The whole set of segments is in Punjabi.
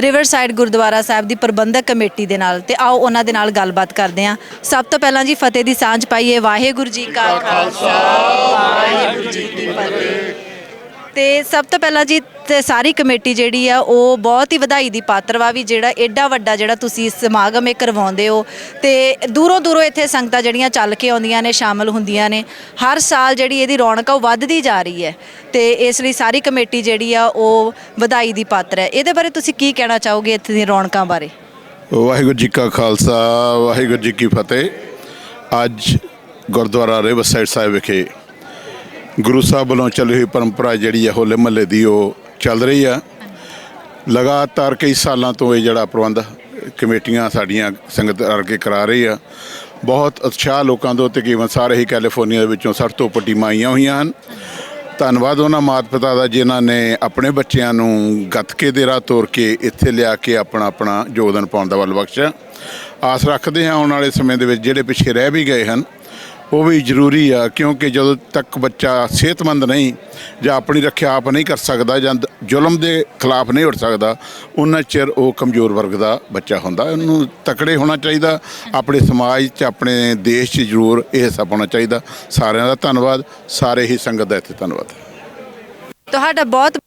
ਰਿਵਰਸਾਈਡ ਗੁਰਦੁਆਰਾ ਸਾਹਿਬ ਦੀ ਪ੍ਰਬੰਧਕ ਕਮੇਟੀ ਦੇ ਨਾਲ ਤੇ ਆਓ ਉਹਨਾਂ ਦੇ ਨਾਲ ਗੱਲਬਾਤ ਕਰਦੇ ਹਾਂ। ਸਭ ਤੋਂ ਪਹਿਲਾਂ ਜੀ ਫਤਿਹ ਦੀ ਸਾਂਝ ਪਾਈਏ। ਵਾਹਿਗੁਰੂ ਜੀ ਕਾ ਖਾਲਸਾ, ਵਾਹਿਗੁਰੂ ਜੀ ਕੀ ਫਤਿਹ। ਤੇ ਸਭ ਤੋਂ ਪਹਿਲਾਂ ਜੀ ਤੇ ਸਾਰੀ ਕਮੇਟੀ ਜਿਹੜੀ ਆ, ਉਹ ਬਹੁਤ ਹੀ ਵਧਾਈ ਦੀ ਪਾਤਰ ਵਾ ਵੀ ਜਿਹੜਾ ਐਡਾ ਵੱਡਾ ਜਿਹੜਾ ਤੁਸੀਂ ਸਮਾਗਮ ਇਹ ਕਰਵਾਉਂਦੇ ਹੋ ਤੇ ਦੂਰੋਂ ਦੂਰੋਂ ਇੱਥੇ ਸੰਗਤਾਂ ਜਿਹੜੀਆਂ ਚੱਲ ਕੇ ਆਉਂਦੀਆਂ ਨੇ, ਸ਼ਾਮਲ ਹੁੰਦੀਆਂ ਨੇ, ਹਰ ਸਾਲ ਜਿਹੜੀ ਇਹਦੀ ਰੌਣਕ ਆ, ਉਹ ਵੱਧਦੀ ਜਾ ਰਹੀ ਹੈ ਤੇ ਇਸ ਲਈ ਸਾਰੀ ਕਮੇਟੀ ਜਿਹੜੀ ਆ, ਉਹ ਵਧਾਈ ਦੀ ਪਾਤਰ ਹੈ। ਇਹਦੇ ਬਾਰੇ ਤੁਸੀਂ ਕੀ ਕਹਿਣਾ ਚਾਹੋਗੇ ਇੱਥੇ ਦੀਆਂ ਰੌਣਕਾਂ ਬਾਰੇ? ਵਾਹਿਗੁਰੂ ਜੀ ਕਾ ਖਾਲਸਾ, ਵਾਹਿਗੁਰੂ ਜੀ ਕੀ ਫਤਿਹ। ਅੱਜ ਗੁਰਦੁਆਰਾ ਰਿਵਰਸਾਈਡ ਸਾਹਿਬ ਵਿਖੇ ਗੁਰੂ ਸਾਹਿਬ ਵੱਲੋਂ ਚੱਲੀ ਹੋਈ ਪਰੰਪਰਾ ਜਿਹੜੀ ਹੈ ਹੋਲੇ ਮਹੱਲੇ ਦੀ ਉਹ ਚੱਲ ਰਹੀ ਆ। ਲਗਾਤਾਰ ਕਈ ਸਾਲਾਂ ਤੋਂ ਇਹ ਜਿਹੜਾ ਪ੍ਰਬੰਧ ਕਮੇਟੀਆਂ ਸਾਡੀਆਂ ਸੰਗਤ ਰਲ ਕੇ ਕਰਾ ਰਹੀ ਆ। ਬਹੁਤ ਉਤਸ਼ਾਹ ਲੋਕਾਂ ਤੋਂ ਤਕਰੀਬਨ ਸਾਰੇ ਹੀ ਕੈਲੀਫੋਰਨੀਆ ਦੇ ਵਿੱਚੋਂ 60 ਤੋਂ ਉੱਪਰ ਟੀਮਾਂ ਆਈਆਂ ਹੋਈਆਂ ਹਨ। ਧੰਨਵਾਦ ਉਹਨਾਂ ਮਾਤਾ ਪਿਤਾ ਦਾ ਜਿਨ੍ਹਾਂ ਨੇ ਆਪਣੇ ਬੱਚਿਆਂ ਨੂੰ ਗੱਤਕੇ ਦੇ ਰਾਹ ਤੋਰ ਕੇ ਇੱਥੇ ਲਿਆ ਕੇ ਆਪਣਾ ਆਪਣਾ ਯੋਗਦਾਨ ਪਾਉਣ ਦਾ ਵੱਲ ਬਖਸ਼ਿਆ। ਆਸ ਰੱਖਦੇ ਹਾਂ ਆਉਣ ਵਾਲੇ ਸਮੇਂ ਦੇ ਵਿੱਚ ਜਿਹੜੇ ਪਿੱਛੇ ਰਹਿ ਵੀ ਗਏ ਹਨ ਉਹ ਵੀ ਜ਼ਰੂਰੀ ਆ, ਕਿਉਂਕਿ ਜਦੋਂ ਤੱਕ ਬੱਚਾ ਸਿਹਤਮੰਦ ਨਹੀਂ ਜਾਂ ਆਪਣੀ ਰੱਖਿਆ ਆਪ ਨਹੀਂ ਕਰ ਸਕਦਾ ਜਾਂ ਜ਼ੁਲਮ ਦੇ ਖਿਲਾਫ ਨਹੀਂ ਉੱਠ ਸਕਦਾ, ਉਹਨਾਂ ਚਿਰ ਉਹ ਕਮਜ਼ੋਰ ਵਰਗ ਦਾ ਬੱਚਾ ਹੁੰਦਾ। ਉਹਨੂੰ ਤਕੜੇ ਹੋਣਾ ਚਾਹੀਦਾ, ਆਪਣੇ ਸਮਾਜ 'ਚ, ਆਪਣੇ ਦੇਸ਼ 'ਚ ਜ਼ਰੂਰ ਇਹ ਹਿੱਸਾ ਪਾਉਣਾ ਚਾਹੀਦਾ। ਸਾਰਿਆਂ ਦਾ ਧੰਨਵਾਦ, ਸਾਰੇ ਹੀ ਸੰਗਤ ਦਾ ਇੱਥੇ ਧੰਨਵਾਦ। ਤੁਹਾਡਾ ਬਹੁਤ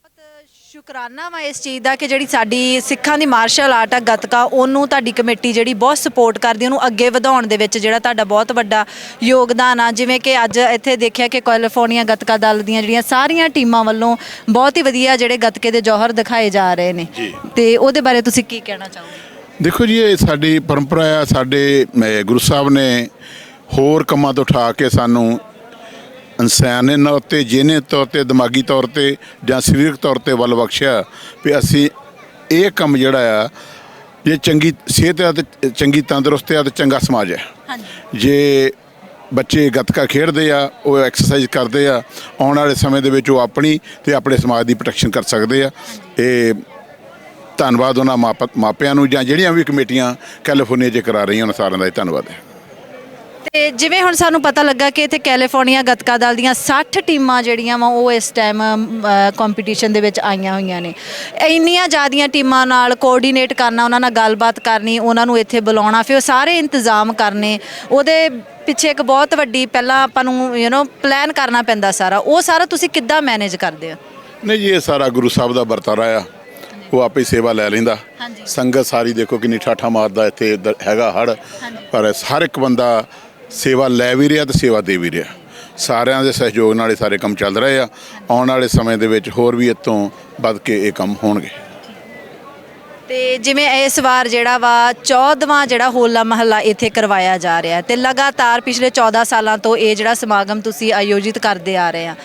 ਸ਼ੁਕਰਾਨਾ ਵਾ ਇਸ ਚੀਜ਼ ਦਾ ਕਿ ਜਿਹੜੀ ਸਾਡੀ ਸਿੱਖਾਂ ਦੀ ਮਾਰਸ਼ਲ ਆਰਟ ਆ ਗੱਤਕਾ ਉਹਨੂੰ ਤੁਹਾਡੀ ਕਮੇਟੀ ਜਿਹੜੀ ਬਹੁਤ ਸਪੋਰਟ ਕਰਦੀ ਉਹਨੂੰ ਅੱਗੇ ਵਧਾਉਣ ਦੇ ਵਿੱਚ ਜਿਹੜਾ ਤੁਹਾਡਾ ਬਹੁਤ ਵੱਡਾ ਯੋਗਦਾਨ ਆ। ਜਿਵੇਂ ਕਿ ਅੱਜ ਇੱਥੇ ਦੇਖਿਆ ਕਿ ਕੈਲੀਫੋਰਨੀਆ ਗੱਤਕਾ ਦਲ ਦੀਆਂ ਜਿਹੜੀਆਂ ਸਾਰੀਆਂ ਟੀਮਾਂ ਵੱਲੋਂ ਬਹੁਤ ਹੀ ਵਧੀਆ ਜਿਹੜੇ ਗੱਤਕੇ ਦੇ ਜੌਹਰ ਦਿਖਾਏ ਜਾ ਰਹੇ ਨੇ। ਤੇ ਉਹਦੇ ਬਾਰੇ ਤੁਸੀਂ ਕੀ ਕਹਿਣਾ ਚਾਹੋਗੇ? ਦੇਖੋ ਜੀ ਇਹ ਸਾਡੀ ਪਰੰਪਰਾ ਆ ਸਾਡੇ ਗੁਰੂ ਸਾਹਿਬ ਨੇ ਹੋਰ ਕੰਮਾਂ ਤੋਂ ਉਠਾ ਕੇ ਸਾਨੂੰ ਇਨਸਾਨੀ ਤੌਰ ਤੇ ਜਿਹਨੇ ਤੌਰ ਤੇ ਦਿਮਾਗੀ ਤੌਰ ਤੇ ਜਾਂ ਸਰੀਰਕ ਤੌਰ ਤੇ ਵੱਲ ਬਖਸ਼ਿਆ ਵੀ ਅਸੀਂ ਇਹ ਕੰਮ ਜਿਹੜਾ ਆ ਜੇ ਚੰਗੀ ਸਿਹਤ ਆ ਤੇ ਚੰਗੀ ਤੰਦਰੁਸਤ ਆ ਤੇ ਚੰਗਾ ਸਮਾਜ ਹੈ ਹਾਂਜੀ। ਜੇ ਬੱਚੇ ਗੱਤਕਾ ਖੇਡਦੇ ਆ ਉਹ ਐਕਸਰਸਾਈਜ਼ ਕਰਦੇ ਆ ਆਉਣ ਵਾਲੇ ਸਮੇਂ ਦੇ ਵਿੱਚ ਉਹ ਆਪਣੀ ਤੇ ਆਪਣੇ ਸਮਾਜ ਦੀ ਪ੍ਰੋਟੈਕਸ਼ਨ ਕਰ ਸਕਦੇ ਆ। ਇਹ ਧੰਨਵਾਦ ਉਹਨਾਂ ਮਾਪ- ਮਾਪਿਆਂ ਨੂੰ ਜਾਂ ਜਿਹੜੀਆਂ ਵੀ ਕਮੇਟੀਆਂ ਕੈਲੀਫੋਰਨੀਆ 'ਚ ਕਰਾ ਰਹੀਆਂ ਉਹਨਾਂ ਸਾਰਿਆਂ ਦਾ ਹੀ ਧੰਨਵਾਦ ਹੈ। ਤੇ ਜਿਵੇਂ ਹੁਣ ਸਾਨੂੰ ਪਤਾ ਲੱਗਾ ਕਿ ਇੱਥੇ ਕੈਲੀਫੋਰਨੀਆ ਗੱਤਕਾ ਦਲ ਦੀਆਂ 60 ਟੀਮਾਂ ਜਿਹੜੀਆਂ ਵਾ ਉਹ ਇਸ ਟਾਈਮ ਕੰਪੀਟੀਸ਼ਨ ਦੇ ਵਿੱਚ ਆਈਆਂ ਹੋਈਆਂ ਨੇ। ਇੰਨੀਆਂ ਜ਼ਿਆਦੀਆਂ ਟੀਮਾਂ ਨਾਲ ਕੋਆਰਡੀਨੇਟ ਕਰਨਾ ਉਹਨਾਂ ਨਾਲ ਗੱਲਬਾਤ ਕਰਨੀ ਉਹਨਾਂ ਨੂੰ ਇੱਥੇ ਬੁਲਾਉਣਾ ਫਿਰ ਉਹ ਸਾਰੇ ਇੰਤਜ਼ਾਮ ਕਰਨੇ ਉਹਦੇ ਪਿੱਛੇ ਇੱਕ ਬਹੁਤ ਵੱਡੀ ਪਹਿਲਾਂ ਆਪਾਂ ਨੂੰ ਯੂ نو ਪਲਾਨ ਕਰਨਾ ਪੈਂਦਾ ਸਾਰਾ। ਉਹ ਸਾਰਾ ਤੁਸੀਂ ਕਿੱਦਾਂ ਮੈਨੇਜ ਕਰਦੇ ਹੋ? ਨਹੀਂ ਜੀ ਇਹ ਸਾਰਾ ਗੁਰੂ ਸਾਹਿਬ ਦਾ ਵਰਤਾਰਾ ਆ। ਉਹ ਆਪੇ ਸੇਵਾ ਲੈ ਲੈਂਦਾ। ਸੰਗਤ ਸਾਰੀ ਦੇਖੋ ਕਿੰਨੀ ਠਾਠਾ ਮਾਰਦਾ ਇੱਥੇ ਹੈਗਾ ਹੜ ਪਰ ਹਰ ਇੱਕ ਬੰਦਾ ਸੇਵਾ ਲੈ ਵੀ ਰਿਹਾ ਤੇ ਸੇਵਾ ਦੇ ਵੀ ਰਿਹਾ। ਸਾਰਿਆਂ ਦੇ ਸਹਿਯੋਗ ਨਾਲ ਇਹ ਸਾਰੇ ਕੰਮ ਚੱਲ ਰਹੇ ਆ। ਆਉਣ ਵਾਲੇ ਸਮੇਂ ਦੇ ਵਿੱਚ ਹੋਰ ਵੀ ਇਤੋਂ ਵੱਧ ਕੇ ਇਹ ਕੰਮ ਹੋਣਗੇ। ਤੇ ਜਿਵੇਂ ਇਸ ਵਾਰ ਜਿਹੜਾ ਵਾ 14ਵਾਂ ਜਿਹੜਾ ਹੋਲਾ ਮਹੱਲਾ ਇੱਥੇ ਕਰਵਾਇਆ ਜਾ ਰਿਹਾ ਹੈ ਤੇ ਲਗਾਤਾਰ ਪਿਛਲੇ 14 ਸਾਲਾਂ ਤੋਂ ਇਹ ਜਿਹੜਾ ਸਮਾਗਮ ਤੁਸੀਂ ਆਯੋਜਿਤ ਕਰਦੇ ਆ ਰਹੇ ਆ।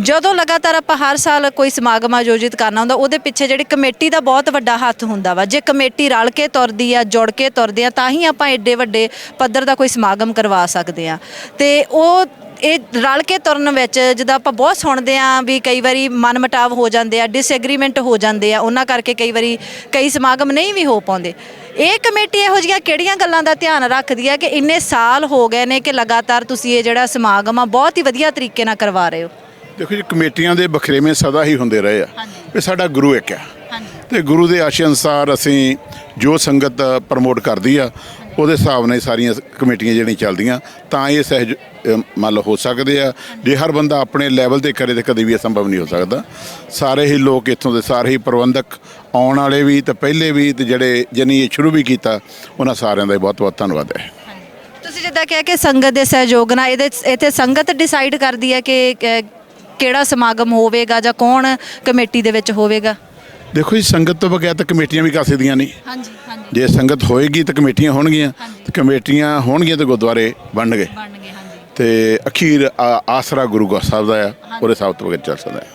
ਜਦੋਂ ਲਗਾਤਾਰ ਆਪਾਂ ਹਰ ਸਾਲ ਕੋਈ ਸਮਾਗਮ ਆਯੋਜਿਤ ਕਰਨਾ ਹੁੰਦਾ, ਉਹਦੇ ਪਿੱਛੇ ਜਿਹੜੀ ਕਮੇਟੀ ਦਾ ਬਹੁਤ ਵੱਡਾ ਹੱਥ ਹੁੰਦਾ ਵਾ। ਜੇ ਕਮੇਟੀ ਰਲ ਕੇ ਤੁਰਦੀ ਆ, ਜੁੜ ਕੇ ਤੁਰਦੇ ਆ, ਤਾਂ ਹੀ ਆਪਾਂ ਐਡੇ ਵੱਡੇ ਪੱਧਰ ਦਾ ਕੋਈ ਸਮਾਗਮ ਕਰਵਾ ਸਕਦੇ ਆ। ਤੇ ਉਹ, ਇਹ ਰਲ ਕੇ ਤੁਰਨ ਵਿੱਚ ਜਿੱਦਾਂ ਆਪਾਂ ਬਹੁਤ ਸੁਣਦੇ ਆ ਵੀ ਕਈ ਵਾਰੀ ਮਨਮਟਾਵ ਹੋ ਜਾਂਦੇ ਆ ਡਿਸਐਗਰੀਮੈਂਟ ਹੋ ਜਾਂਦੇ ਆ, ਉਹਨਾਂ ਕਰਕੇ ਕਈ ਵਾਰੀ ਕਈ ਸਮਾਗਮ ਨਹੀਂ ਵੀ ਹੋ ਪਾਉਂਦੇ। ਇਹ ਕਮੇਟੀ ਇਹੋ ਜਿਹੀਆਂ ਕਿਹੜੀਆਂ ਗੱਲਾਂ ਦਾ ਧਿਆਨ ਰੱਖਦੀ ਹੈ ਕਿ ਇੰਨੇ ਸਾਲ ਹੋ ਗਏ ਨੇ ਕਿ ਲਗਾਤਾਰ ਤੁਸੀਂ ਇਹ ਜਿਹੜਾ ਸਮਾਗਮ ਆ, ਬਹੁਤ ਹੀ ਵਧੀਆ ਤਰੀਕੇ ਨਾਲ ਕਰਵਾ ਰਹੇ ਹੋ। ਦੇਖੋ ਜੀ ਕਮੇਟੀਆਂ ਦੇ ਬਖਰੇਵੇਂ ਸਦਾ ਹੀ ਹੁੰਦੇ ਰਹੇ ਆ। ਵੀ ਸਾਡਾ ਗੁਰੂ ਇੱਕ ਆ ਤੇ ਗੁਰੂ ਦੇ ਆਸ਼ੇ ਅਨੁਸਾਰ ਅਸੀਂ ਜੋ ਸੰਗਤ ਪ੍ਰਮੋਟ ਕਰਦੀ ਆ ਉਹਦੇ ਹਿਸਾਬ ਨਾਲ ਸਾਰੀਆਂ ਕਮੇਟੀਆਂ ਜਿਹੜੀਆਂ ਚੱਲਦੀਆਂ ਤਾਂ ਇਹ ਸਹਿਜ ਮੰਨ ਲਓ ਹੋ ਸਕਦੇ ਆ। ਜੇ ਹਰ ਬੰਦਾ ਆਪਣੇ ਲੈਵਲ ਤੇ ਕਰੇ ਤੇ ਕਦੇ ਵੀ ਇਹ ਸੰਭਵ ਨਹੀਂ ਹੋ ਸਕਦਾ। ਸਾਰੇ ਹੀ ਲੋਕ ਇੱਥੋਂ ਦੇ ਸਾਰੇ ਹੀ ਪ੍ਰਬੰਧਕ ਆਉਣ ਵਾਲੇ ਵੀ ਤੇ ਪਹਿਲੇ ਵੀ ਤੇ ਜਿਹੜੇ ਜਿਹਨੇ ਇਹ ਸ਼ੁਰੂ ਵੀ ਕੀਤਾ ਉਹਨਾਂ ਸਾਰਿਆਂ ਦਾ ਬਹੁਤ ਬਹੁਤ ਧੰਨਵਾਦ ਹੈ। ਤੁਸੀਂ ਜਿੱਦਾਂ ਕਿਹਾ ਕਿ ਸੰਗਤ ਦੇ ਸਹਿਯੋਗ ਨਾਲ ਇਹਦੇ ਇੱਥੇ ਸੰਗਤ ਡਿਸਾਈਡ ਕਰਦੀ ਹੈ ਕਿ- ਕਿਹੜਾ ਸਮਾਗਮ ਹੋਵੇਗਾ ਜਾਂ ਕੌਣ ਕਮੇਟੀ ਦੇ ਵਿੱਚ ਹੋਵੇਗਾ? ਦੇਖੋ ਜੀ ਸੰਗਤ ਤੋਂ ਬਗੈਰ ਤਾਂ ਕਮੇਟੀਆਂ ਵੀ ਕਾਸੇ ਦੀਆਂ ਨਹੀਂ। ਹਾਂਜੀ ਹਾਂਜੀ। ਜੇ ਸੰਗਤ ਹੋਏਗੀ ਤਾਂ ਕਮੇਟੀਆਂ ਹੋਣਗੀਆਂ। ਤੇ ਕਮੇਟੀਆਂ ਹੋਣਗੀਆਂ ਤੇ ਗੁਰਦੁਆਰੇ ਬਣਨਗੇ। ਬਣਨਗੇ ਹਾਂਜੀ। ਤੇ ਅਖੀਰ ਆ- ਆਸਰਾ ਗੁਰੂ ਗ੍ਰੰਥ ਸਾਹਿਬ ਦਾ ਆ ਉਹਦੇ ਸਾਹਿਬ ਤੋਂ ਬਗੈਰ ਚੱਲ ਸਕਦਾ ਹੈ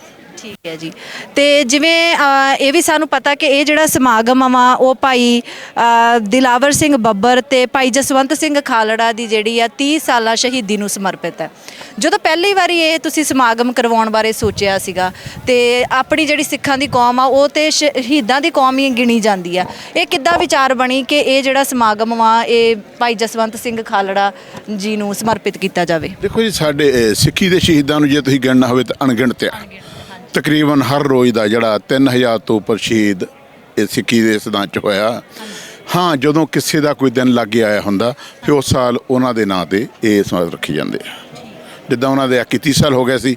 ਠੀਕ ਹੈ ਜੀ। ਤੇ ਜਿਵੇਂ ਅ, ਇਹ ਵੀ ਸਾਨੂੰ ਪਤਾ ਕਿ ਇਹ ਜਿਹੜਾ ਸਮਾਗਮ ਵਾ ਉਹ ਭਾਈ ਅ, ਦਿਲਾਵਰ ਸਿੰਘ ਬੱਬਰ ਤੇ ਭਾਈ ਜਸਵੰਤ ਸਿੰਘ ਖਾਲੜਾ ਦੀ ਜਿਹੜੀ ਆ 30 ਸਾਲਾ ਸ਼ਹੀਦੀ ਨੂੰ ਸਮਰਪਿਤ ਹੈ। ਜਦੋਂ ਪਹਿਲੀ ਵਾਰੀ ਇਹ ਤੁਸੀਂ ਸਮਾਗਮ ਕਰਵਾਉਣ ਬਾਰੇ ਸੋਚਿਆ ਸੀਗਾ ਤੇ ਆਪਣੀ ਜਿਹੜੀ ਸਿੱਖਾਂ ਦੀ ਕੌਮ ਆ ਉਹ ਤੇ ਸ਼ਹੀਦਾਂ ਦੀ ਕੌਮ ਹੀ ਗਿਣੀ ਜਾਂਦੀ ਆ। ਇਹ ਕਿੱਦਾਂ ਵਿਚਾਰ ਬਣੀ ਕਿ ਇਹ ਜਿਹੜਾ ਸਮਾਗਮ ਵਾ ਇਹ ਭਾਈ ਜਸਵੰਤ ਸਿੰਘ ਖਾਲੜਾ ਜੀ ਨੂੰ ਸਮਰਪਿਤ ਕੀਤਾ ਜਾਵੇ? ਦੇਖੋ ਜੀ ਸਾਡੇ ਅਹ, ਸਿੱਖੀ ਦੇ ਸ਼ਹੀਦਾਂ ਨੂੰ ਜੇ ਤੁਸੀਂ ਗਿਣਨਾ ਹੋਵੇ ਤਾਂ ਅਣਗਿਣਤ ਆ। ਤਕਰੀਬਨ ਹਰ ਰੋਜ਼ ਦਾ ਜਿਹੜਾ 3000 ਤੋਂ ਉੱਪਰ ਸ਼ਹੀਦ ਇਹ ਸਿੱਖੀ ਦੇ ਸਿਧਾਂਤ ਚ ਹੋਇਆ। ਹਾਂ ਜਦੋਂ ਕਿਸੇ ਦਾ ਕੋਈ ਦਿਨ ਲੱਗ ਆਇਆ ਹੁੰਦਾ ਫਿਰ ਉਸ ਸਾਲ ਉਹਨਾਂ ਦੇ ਨਾਂ ਤੇ ਇਹ ਸਮਾਰਕ ਰੱਖੇ ਜਾਂਦੇ ਆ। ਜਿੱਦਾਂ ਉਹਨਾਂ ਦੇ 21 ਸਾਲ ਹੋ ਗਏ ਸੀ।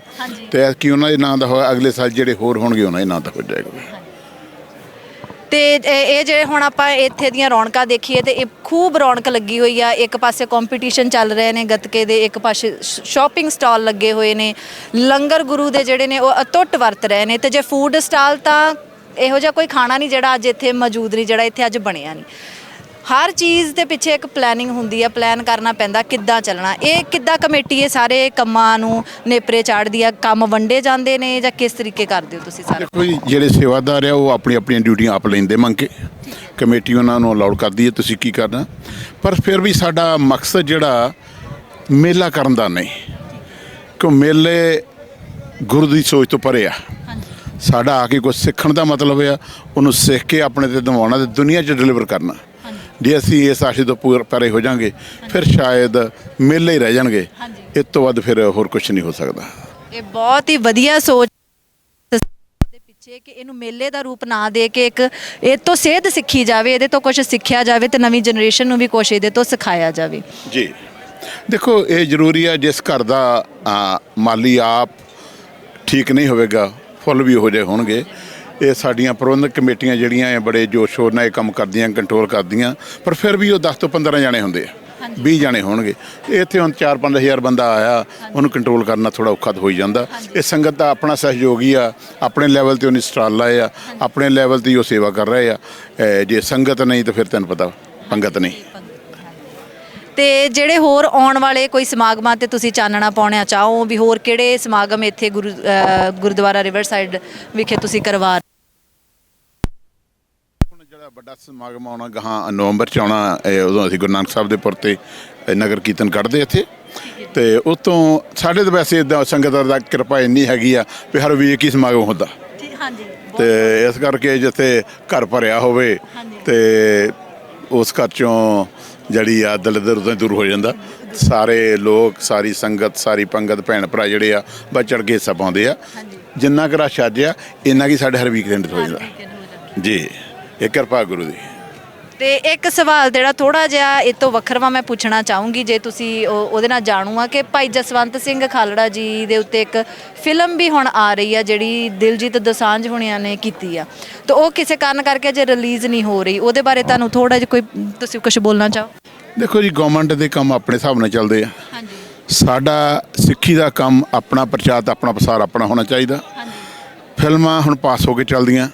ਤੇ ਐਤਕੀ ਉਹਨਾਂ ਦੇ ਨਾਂ ਦਾ ਹੋਇਆ ਅਗਲੇ ਸਾਲ ਜਿਹੜੇ ਹੋਰ ਹੋਣਗੇ ਉਹਨਾਂ ਦੇ ਨਾਂ ਦਾ ਹੋ ਜਾਏਗਾ। ਤੇ ਇਹ ਇਹ ਜਿਹੜੇ ਹੁਣ ਆਪਾਂ ਇੱਥੇ ਦੀਆਂ ਰੌਣਕਾਂ ਦੇਖੀਏ ਤੇ ਇਹ ਖੂਬ ਰੌਣਕ ਲੱਗੀ ਹੋਈ ਆ। ਇੱਕ ਪਾਸੇ ਕੰਪੀਟੀਸ਼ਨ ਚੱਲ ਰਹੇ ਨੇ ਗੱਤਕੇ ਦੇ, ਇੱਕ ਪਾਸੇ ਸ਼ਾਪਿੰਗ ਸਟਾਲ ਲੱਗੇ ਹੋਏ ਨੇ। ਲੰਗਰ ਗੁਰੂ ਦੇ ਜਿਹੜੇ ਨੇ ਉਹ ਅਤੁੱਟ ਵਰਤ ਰਹੇ ਨੇ ਤੇ ਜੇ ਫੂਡ ਸਟਾਲ ਤਾਂ ਇਹੋ ਜਿਹਾ ਕੋਈ ਖਾਣਾ ਨਹੀਂ ਜਿਹੜਾ ਅੱਜ ਇੱਥੇ ਮੌਜੂਦ ਨਹੀਂ, ਜਿਹੜਾ ਇੱਥੇ ਅੱਜ ਬਣਿਆ ਨਹੀਂ। ਹਰ ਚੀਜ਼ ਦੇ ਪਿੱਛੇ ਇੱਕ ਪਲੈਨਿੰਗ ਹੁੰਦੀ ਆ ਪਲਾਨ ਕਰਨਾ ਪੈਂਦਾ ਕਿੱਦਾਂ ਚੱਲਣਾ। ਇਹ ਕਿੱਦਾਂ ਕਮੇਟੀ ਇਹ ਸਾਰੇ ਕੰਮਾਂ ਨੂੰ ਨੇਪਰੇ ਚਾੜਦੀ ਆ ਕੰਮ ਵੰਡੇ ਜਾਂਦੇ ਨੇ ਜਾਂ ਕਿਸ ਤਰੀਕੇ ਕਰਦੇ ਹੋ ਤੁਸੀਂ ਸਾਰਾ? ਦੇਖੋ ਜੀ ਜਿਹੜੇ ਸੇਵਾਦਾਰ ਆ ਉਹ ਆਪਣੀ ਆਪਣੀਆਂ ਡਿਊਟੀਆਂ ਆਪ ਲੈਂਦੇ ਮੰਗ ਕੇ। ਕਮੇਟੀ ਉਹਨਾਂ ਨੂੰ ਅਲਾਉਡ ਕਰਦੀ ਹੈ ਤੁਸੀਂ ਕੀ ਕਰਨਾ? ਪਰ ਫਿਰ ਵੀ ਸਾਡਾ ਮਕਸਦ ਜਿਹੜਾ ਮੇਲਾ ਕਰਨ ਦਾ ਨਹੀਂ। ਕਿ ਮੇਲੇ ਗੁਰੂ ਦੀ ਸੋਚ ਤੋਂ ਪਰੇ ਆ। ਸਾਡਾ ਆ ਕੇ ਕੁਝ ਸਿੱਖਣ ਦਾ ਮਤਲਬ ਆ ਉਹਨੂੰ ਸਿੱਖ ਕੇ ਆਪਣੇ ਤੇ ਦਿਵਾਉਣਾ ਤੇ ਦੁਨੀਆ 'ਚ ਡਿਲੀਵਰ ਕਰਨਾ। ਜੇ ਅਸੀਂ ਇਸ ਆਸ਼ੇ ਤੋਂ ਪੂਰ ਪਰੇ ਹੋ ਜਾਾਂਗੇ ਫਿਰ ਸ਼ਾਇਦ ਮੇਲੇ ਹੀ ਰਹਿ ਜਾਣਗੇ। ਇਸ ਤੋਂ ਵੱਧ ਫਿਰ ਹੋਰ ਕੁਝ ਨਹੀਂ ਹੋ ਸਕਦਾ। ਇਹ ਬਹੁਤ ਹੀ ਵਧੀਆ ਸੋਚ ਦੇ ਪਿੱਛੇ ਕਿ ਇਹਨੂੰ ਮੇਲੇ ਦਾ ਰੂਪ ਨਾ ਦੇ ਕੇ ਇੱਕ ਇਹ ਤੋਂ ਸੇਧ ਸਿੱਖੀ ਜਾਵੇ ਇਹਦੇ ਤੋਂ ਕੁਝ ਸਿੱਖਿਆ ਜਾਵੇ ਤੇ ਨਵੀਂ ਜਨਰੇਸ਼ਨ ਨੂੰ ਵੀ ਕੁਝ ਇਹਦੇ ਤੋਂ ਸਿਖਾਇਆ ਜਾਵੇ। ਜੀ। ਦੇਖੋ ਇਹ ਜ਼ਰੂਰੀ ਹੈ ਜਿਸ ਘਰ ਦਾ ਆ, ਮਾਲੀ ਆਪ ਠੀਕ ਨਹੀਂ ਹੋਵੇਗਾ ਫੁੱਲ ਵੀ ਹੋ ਜਾਏ ਹੋਣਗੇ। ਇਹ ਸਾਡੀਆਂ ਪ੍ਰਬੰਧਕ ਕਮੇਟੀਆਂ ਜਿਹੜੀਆਂ ਇਹ ਬੜੇ ਜੋਸ਼ ਸ਼ੋਰ ਨਾਲ ਇਹ ਕੰਮ ਕਰਦੀਆਂ ਕੰਟਰੋਲ ਕਰਦੀਆਂ ਪਰ ਫਿਰ ਵੀ ਉਹ 10 ਤੋਂ 15 ਜਾਣੇ ਹੁੰਦੇ ਆ 20 ਜਾਣੇ ਹੋਣਗੇ। ਇੱਥੇ ਹੁਣ 4-5000 ਬੰਦਾ ਆਇਆ ਉਹਨੂੰ ਕੰਟਰੋਲ ਕਰਨਾ ਥੋੜਾ ਔਖਾ ਤਾਂ ਹੋ ਜਾਂਦਾ। ਇਹ ਸੰਗਤ ਦਾ ਆਪਣਾ ਸਹਿਯੋਗੀ ਆ ਆਪਣੇ ਲੈਵਲ ਤੇ ਉਹਨੇ ਸਟਾਲ ਲਾਏ ਆ ਆਪਣੇ ਲੈਵਲ ਤੇ ਉਹ ਸੇਵਾ ਕਰ ਰਹੇ ਆ। ਜੇ ਸੰਗਤ ਨਹੀਂ ਤਾਂ ਫਿਰ ਤੈਨੂੰ ਪਤਾ ਪੰਗਤ ਨਹੀਂ। ਤੇ ਜਿਹੜੇ ਹੋਰ ਆਉਣ ਵਾਲੇ ਕੋਈ ਸਮਾਗਮਾਂ ਤੇ ਤੁਸੀਂ ਚਾਨਣਾ ਪਾਉਣਾ ਚਾਹੋ ਵੀ ਹੋਰ ਕਿਹੜੇ ਸਮਾਗਮ ਇੱਥੇ ਗੁਰੂ ਗੁਰਦੁਆਰਾ ਰਿਵਰ ਸਾਈਡ ਵਿਖੇ ਤੁਸੀਂ ਕਰਵਾ ਜਿਹੜਾ ਵੱਡਾ ਸਮਾਗਮ ਆਉਣਾ ਗਾਹਾਂ ਨਵੰਬਰ ਚ ਆਉਣਾ ਉਦੋਂ ਅਸੀਂ ਗੁਰੂ ਨਾਨਕ ਸਾਹਿਬ ਦੇ ਪੁਰ ਤੇ ਨਗਰ ਕੀਰਤਨ ਕੱਢਦੇ ਇੱਥੇ। ਤੇ ਉਤੋਂ ਸਾਡੇ ਤਾਂ ਵੈਸੇ ਇਦਾਂ ਸੰਗਤ ਦਾ ਕਿਰਪਾ ਇੰਨੀ ਹੈਗੀ ਆ ਵੀ ਹਰ ਵੀਕ ਹੀ ਸਮਾਗਮ ਹੁੰਦਾ। ਹਾਂਜੀ। ਤੇ ਇਸ ਕਰਕੇ ਜਿੱਥੇ ਘਰ ਭਰਿਆ ਹੋਵੇ ਤੇ ਉਸ ਘਰ ਚੋਂ ਜਿਹੜੀ ਆ ਦਿਲ ਦਰ ਉਦੋਂ ਦੂਰ ਹੋ ਜਾਂਦਾ। ਸਾਰੇ ਲੋਕ ਸਾਰੀ ਸੰਗਤ ਸਾਰੀ ਪੰਗਤ ਭੈਣ ਭਰਾ ਜਿਹੜੇ ਆ ਚੜ ਕੇ ਹਿੱਸਾ ਪਾਉਂਦੇ ਆ। ਜਿੰਨਾ ਕੁ ਰਸ਼ ਅੱਜ ਆ ਇੰਨਾ ਕੀ ਸਾਡੇ ਹਰ ਵੀਕ ਦੇ ਹੋ ਜਾਂਦਾ। ਜੀ। ਇਹ ਕਿਰਪਾ ਗੁਰੂ ਦੀ। ਤੇ ਇੱਕ ਸਵਾਲ ਜਿਹੜਾ ਥੋੜਾ ਜਿਹਾ ਇਹ ਤੋਂ ਵੱਖਰਵਾ ਮੈਂ ਪੁੱਛਣਾ ਚਾਹੂੰਗੀ ਜੇ ਤੁਸੀਂ ਉਹ- ਉਹਦੇ ਨਾਲ ਜਾਣੂ ਆ ਕਿ ਭਾਈ ਜਸਵੰਤ ਸਿੰਘ ਖਾਲੜਾ ਜੀ ਦੇ ਉੱਤੇ ਇੱਕ ਫਿਲਮ ਵੀ ਹੁਣ ਆ ਰਹੀ ਆ ਜਿਹੜੀ ਦਿਲਜੀਤ ਦੋਸਾਂਝ ਹੁਣਿਆਂ ਨੇ ਕੀਤੀ ਆ। ਤੇ ਉਹ ਕਿਸੇ ਕਾਰਨ ਕਰਕੇ ਅਜੇ ਰਿਲੀਜ਼ ਨਹੀਂ ਹੋ ਰਹੀ ਉਹਦੇ ਬਾਰੇ ਤੁਹਾਨੂੰ ਥੋੜਾ ਜਿਹਾ ਕੋਈ ਤੁਸੀਂ ਕੁਝ ਬੋਲਣਾ ਚਾਹੋ? ਦੇਖੋ ਜੀ ਗਵਰਨਮੈਂਟ ਦੇ ਕੰਮ ਆਪਣੇ ਹਿਸਾਬ ਨਾਲ ਚੱਲਦੇ ਆ। ਹਾਂਜੀ। ਸਾਡਾ ਸਿੱਖੀ ਦਾ ਕੰਮ ਆਪਣਾ ਪ੍ਰਚਾਰ ਤੇ ਆਪਣਾ ਪ੍ਰਸਾਰ ਆਪਣਾ ਹੋਣਾ ਚਾਹੀਦਾ। ਹਾਂਜੀ। ਫਿਲਮਾਂ ਹੁਣ ਪਾਸ ਹੋ ਕੇ ਚੱਲਦੀਆਂ।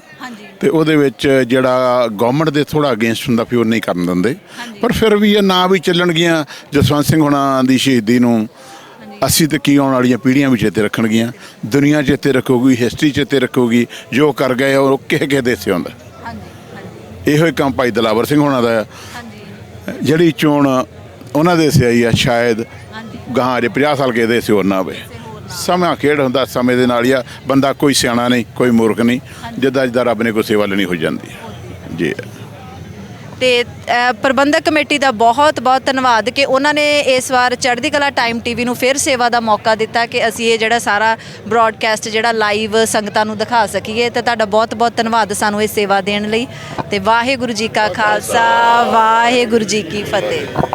ਤੇ ਉਹਦੇ ਵਿੱਚ ਜਿਹੜਾ ਗਵਰਨਮੈਂਟ ਦੇ ਥੋੜਾ ਅਗੇਂਸਟ ਹੁੰਦਾ ਫਿਰ ਉਹ ਨਹੀਂ ਕਰਨ ਦਿੰਦੇ। ਪਰ ਫਿਰ ਵੀ ਇਹ ਨਾ ਵੀ ਚੱਲਣਗੀਆਂ ਜਸਵੰਤ ਸਿੰਘ ਹੁਣਾਂ ਦੀ ਸ਼ਹੀਦੀ ਨੂੰ। ਅਸੀਂ ਤੇ ਕੀ ਆਉਣ ਵਾਲੀਆਂ ਪੀੜ੍ਹੀਆਂ ਵੀ ਚੇਤੇ ਰੱਖਣਗੀਆਂ। ਦੁਨੀਆ ਚੇਤੇ ਰੱਖੂਗੀ ਹਿਸਟਰੀ ਚੇਤੇ ਰੱਖੂਗੀ ਜੋ ਕਰ ਗਏ ਉਹ ਕਿਸੇ ਕਿਸੇ ਦੇਸੇ ਹੁੰਦਾ ਇਹੋ ਹੀ ਕੰਮ ਭਾਈ ਦਲਾਵਰ ਸਿੰਘ ਹੋਣਾ ਦਾ ਜਿਹੜੀ ਚੋਣ ਉਹਨਾਂ ਦੇ ਸਿਆਈ ਆ ਸ਼ਾਇਦ ਗਾਂ ਜੇ 50 ਸਾਲ ਕੇ ਦੇ ਸੀ ਹੋਰ ਨਾ ਹੋਵੇ। ਸਮਾਂ ਖੇਡ ਹੁੰਦਾ ਸਮੇਂ ਦੇ ਨਾਲ ਹੀ ਆ ਬੰਦਾ ਕੋਈ ਸਿਆਣਾ ਨਹੀਂ ਕੋਈ ਮੂਰਖ ਨਹੀਂ ਜਿੱਦਾਂ ਜਿੱਦਾਂ ਰੱਬ ਨੇ ਕੋਈ ਸੇਵਾ ਲੈਣੀ ਹੋ ਜਾਂਦੀ ਹੈ। ਜੀ। ਤੇ ਅ, ਪ੍ਰਬੰਧਕ ਕਮੇਟੀ ਦਾ ਬਹੁਤ ਬਹੁਤ ਧੰਨਵਾਦ ਕਿ ਉਹਨਾਂ ਨੇ ਇਸ ਵਾਰ ਚੜ੍ਹਦੀ ਕਲਾ ਟਾਈਮ ਟੀਵੀ ਨੂੰ ਫਿਰ ਸੇਵਾ ਦਾ ਮੌਕਾ ਦਿੱਤਾ ਕਿ ਅਸੀਂ ਇਹ ਜਿਹੜਾ ਸਾਰਾ ਬ੍ਰਾਡਕਾਸਟ ਜਿਹੜਾ ਲਾਈਵ ਸੰਗਤਾਂ ਨੂੰ ਦਿਖਾ ਸਕੀਏ ਤੇ ਤੁਹਾਡਾ ਬਹੁਤ ਬਹੁਤ ਧੰਨਵਾਦ ਸਾਨੂੰ ਇਹ ਸੇਵਾ ਦੇਣ ਲਈ। ਤੇ ਵਾਹਿਗੁਰੂ ਜੀ ਕਾ ਖਾਲਸਾ ਵਾਹਿਗੁਰੂ ਜੀ ਕੀ ਫਤਿਹ।